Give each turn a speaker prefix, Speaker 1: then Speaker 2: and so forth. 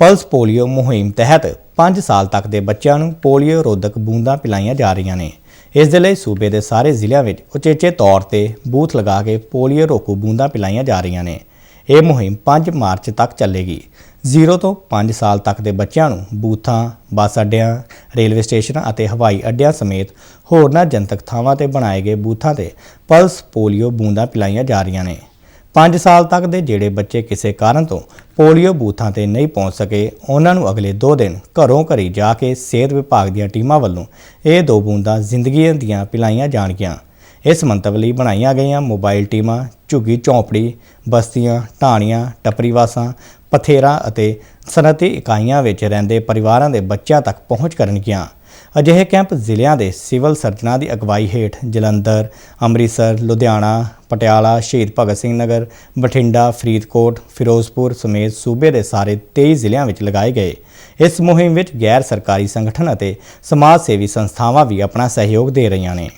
Speaker 1: Pulse polio ਮੁਹਿੰਮ ਤਹਿਤ 5 ਸਾਲ ਤੱਕ ਦੇ ਬੱਚਿਆਂ ਨੂੰ ਪੋਲੀਓ ਰੋਧਕ ਬੂੰਦਾਂ ਪਿਲਾਈਆਂ ਜਾ ਰਹੀਆਂ ਨੇ। ਇਸ ਦੇ ਲਈ ਸੂਬੇ ਦੇ ਸਾਰੇ ਜ਼ਿਲ੍ਹਿਆਂ ਵਿੱਚ ਉਚੇਚੇ ਤੌਰ ਤੇ ਬੂਥ ਲਗਾ ਕੇ ਪੋਲੀਓ ਰੋਕੂ ਬੂੰਦਾਂ ਪਿਲਾਈਆਂ ਜਾ ਰਹੀਆਂ ਨੇ। ਇਹ ਮੁਹਿੰਮ 5 ਮਾਰਚ ਤੱਕ ਚੱਲੇਗੀ। 0 ਤੋਂ 5 ਸਾਲ ਤੱਕ ਦੇ ਬੱਚਿਆਂ ਨੂੰ ਬੂਥਾਂ, ਬੱਸ ਅੱਡਿਆਂ, ਰੇਲਵੇ ਸਟੇਸ਼ਨਾਂ ਅਤੇ ਹਵਾਈ ਅੱਡਿਆਂ ਸਮੇਤ ਹੋਰਨਾਂ ਜਨਤਕ ਥਾਵਾਂ ਤੇ ਬਣਾਏ ਗਏ ਬੂਥਾਂ ਤੇ ਪਲਸ ਪੋਲੀਓ ਬੂੰਦਾਂ ਪਿਲਾਈਆਂ ਜਾ ਰਹੀਆਂ ਨੇ। 5 ਸਾਲ ਤੱਕ ਦੇ ਜਿਹੜੇ ਬੱਚੇ ਕਿਸੇ ਕਾਰਨ ਤੋਂ ਪੋਲੀਓ ਬੂਥਾਂ ਤੇ ਨਹੀਂ ਪਹੁੰਚ ਸਕੇ, ਉਹਨਾਂ ਨੂੰ ਅਗਲੇ 2 ਦਿਨ ਘਰੋਂ ਘਰੀ ਜਾ ਕੇ ਸਿਹਤ ਵਿਭਾਗ ਦੀਆਂ ਟੀਮਾਂ ਵੱਲੋਂ ਇਹ ਦੋ ਬੂੰਦਾਂ ਜ਼ਿੰਦਗੀ ਦੀਆਂ ਪਿਲਾਈਆਂ ਜਾਣਗੀਆਂ। ਇਸ ਮੰਤਵ ਲਈ ਬਣਾਈਆਂ ਗਈਆਂ ਮੋਬਾਈਲ ਟੀਮਾਂ ਝੁੱਗੀ ਝੌਂਪੜੀ, ਬਸਤੀਆਂ, ਢਾਣੀਆਂ ਟੱਪਰੀਵਾਸਾਂ ਪਥੇਰਾ ਅਤੇ ਸਨਅਤੀ ਇਕਾਈਆਂ ਵਿੱਚ ਰਹਿੰਦੇ ਪਰਿਵਾਰਾਂ ਦੇ ਬੱਚਿਆਂ ਤੱਕ ਪਹੁੰਚ ਕਰਨਗੀਆਂ। ਅਜਿਹੇ ਕੈਂਪ ਜ਼ਿਲ੍ਹਿਆਂ ਦੇ ਸਿਵਲ ਸਰਜਨਾਂ ਦੀ ਅਗਵਾਈ ਹੇਠ ਜਲੰਧਰ, ਅੰਮ੍ਰਿਤਸਰ, ਲੁਧਿਆਣਾ, ਪਟਿਆਲਾ, ਸ਼ਹੀਦ ਭਗਤ ਸਿੰਘ ਨਗਰ, ਬਠਿੰਡਾ, ਫਰੀਦਕੋਟ, ਫਿਰੋਜ਼ਪੁਰ ਸਮੇਤ ਸੂਬੇ ਦੇ ਸਾਰੇ 23 ਜ਼ਿਲ੍ਹਿਆਂ ਵਿੱਚ ਲਗਾਏ ਗਏ। ਇਸ ਮੁਹਿੰਮ ਵਿੱਚ ਗੈਰ ਸਰਕਾਰੀ ਸੰਗਠਨ ਅਤੇ ਸਮਾਜ ਸੇਵੀ ਸੰਸਥਾਵਾਂ ਵੀ ਆਪਣਾ ਸਹਿਯੋਗ ਦੇ ਰਹੀਆਂ ਨੇ।